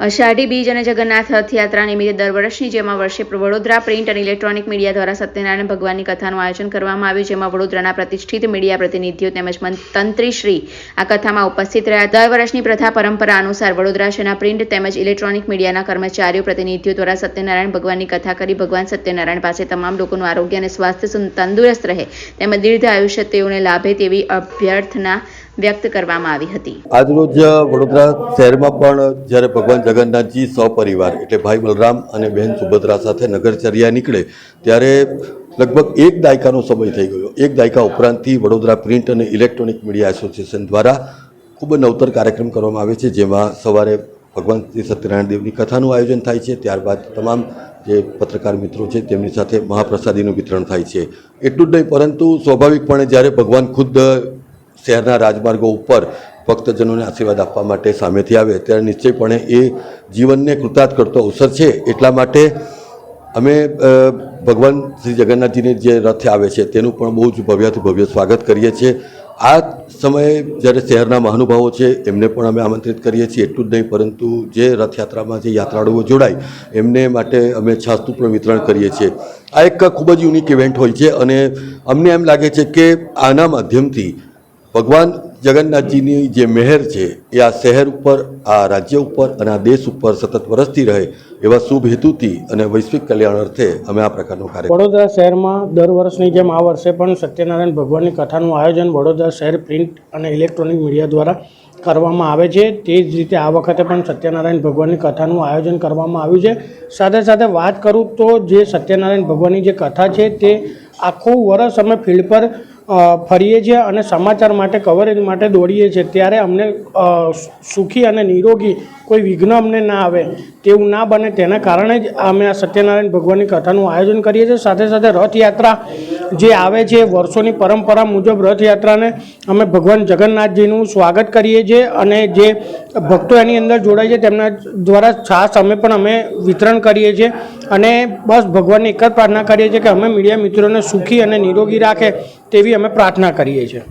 અષાઢી બીજ અને જગન્નાથ રથયાત્રા નિમિત્તે દર વર્ષની જેમ વર્ષે વડોદરા પ્રિન્ટ અને ઇલેક્ટ્રોનિક મીડિયા દ્વારા સત્યનારાયણ ભગવાનની કથાનું આયોજન કરવામાં આવ્યું, જેમાં વડોદરાના પ્રતિષ્ઠિત મીડિયા પ્રતિનિધિઓ તેમજ તંત્રીશ્રી આ કથામાં ઉપસ્થિત રહ્યા. દર વર્ષની પ્રથા પરંપરા અનુસાર વડોદરા શહેરના પ્રિન્ટ તેમજ ઇલેક્ટ્રોનિક મીડિયાના કર્મચારીઓ, પ્રતિનિધિઓ દ્વારા સત્યનારાયણ ભગવાનની કથા કરી ભગવાન સત્યનારાયણ પાસે તમામ લોકોનું આરોગ્ય અને સ્વાસ્થ્ય તંદુરસ્ત રહે. તેમજ દીર્ઘ આયુષ્ય તેઓને લાભે તેવી અભ્યર્થના વ્યક્ત કરવામાં આવી હતી. આજરોજ વડોદરા શહેરમાં પણ જ્યારે ભગવાન જગન્નાથજી સપરિવાર એટલે ભાઈ બલરામ અને બહેન સુભદ્રા સાથે નગરચર્યા નીકળે ત્યારે લગભગ એક દાયકાનો સમય થઈ ગયો. એક દાયકા ઉપરાંતથી વડોદરા પ્રિન્ટ અને ઇલેક્ટ્રોનિક મીડિયા એસોસિએશન દ્વારા ખૂબ નવતર કાર્યક્રમ કરવામાં આવે છે, જેમાં સવારે ભગવાન શ્રી સત્યનારાયણ દેવની કથાનું આયોજન થાય છે, ત્યારબાદ તમામ જે પત્રકાર મિત્રો છે તેમની સાથે મહાપ્રસાદીનું વિતરણ થાય છે. એટલું જ નહીં, પરંતુ સ્વાભાવિકપણે જ્યારે ભગવાન ખુદ શહેરના રાજમાર્ગો ઉપર ભક્તજનોને આશીર્વાદ આપવા માટે સામેથી આવે. ત્યારે નિશ્ચયપણે એ જીવનને કૃતાર્થ કરતો અવસર છે. એટલા માટે અમે ભગવાન શ્રી જગન્નાથજીને જે રથ આવે છે તેનું પણ બહુ જ ભવ્યથી ભવ્ય સ્વાગત કરીએ છીએ. આ સમયે જ્યારે શહેરના મહાનુભાવો છે, એમને પણ અમે આમંત્રિત કરીએ છીએ. એટલું જ નહીં, પરંતુ જે રથયાત્રામાં જે યાત્રાળુઓ જોડાય, એમને માટે અમે છાસનું પણ વિતરણ કરીએ છીએ. આ એક ખૂબ જ યુનિક ઇવેન્ટ હોય છે અને અમને એમ લાગે છે કે આના માધ્યમથી ભગવાન જગન્નાથજીની જે મહેર છે, એ આ શહેર ઉપર, આ રાજ્ય ઉપર અને આ દેશ ઉપર સતત વરસતી રહે એવા શુભ હેતુથી અને વૈશ્વિક કલ્યાણ અર્થે અમે આ પ્રકારનો કાર્ય વડોદરા શહેરમાં દર વર્ષની જેમ આ વર્ષે પણ સત્યનારાયણ ભગવાનની કથાનું આયોજન વડોદરા શહેર પ્રિન્ટ અને ઇલેક્ટ્રોનિક મીડિયા દ્વારા કરવામાં આવે છે. તે જ રીતે આ વખતે પણ સત્યનારાયણ ભગવાનની કથાનું આયોજન કરવામાં આવ્યું છે. સાથે સાથે વાત કરું તો જે સત્યનારાયણ ભગવાનની જે કથા છે, તે આખું વર્ષ અમે ફિલ્ડ પર ફરીએ છીએ અને સમાચાર માટે કવરેજ માટે દોડીએ છીએ. ત્યારે અમને સુખી અને નિરોગી કોઈ વિઘ્ન અમને ના આવે તેવું ના બને. તેના કારણે જ અમે આ સત્યનારાયણ ભગવાનની કથાનું આયોજન કરીએ છીએ. સાથે સાથે રથયાત્રા જે આવે છે વર્ષોની પરંપરા મુજબ રથયાત્રાને અમે ભગવાન જગન્નાથજીનું સ્વાગત કરીએ છીએ અને જે ભક્તો એની અંદર જોડાય છે તેમના દ્વારા છાસ અમે પણ અમે વિતરણ કરીએ છીએ અને બસ ભગવાનને એક જ પ્રાર્થના કરીએ છીએ કે અમે મીડિયા મિત્રોને સુખી અને નિરોગી રાખે તેવી અમે પ્રાર્થના કરીએ છીએ.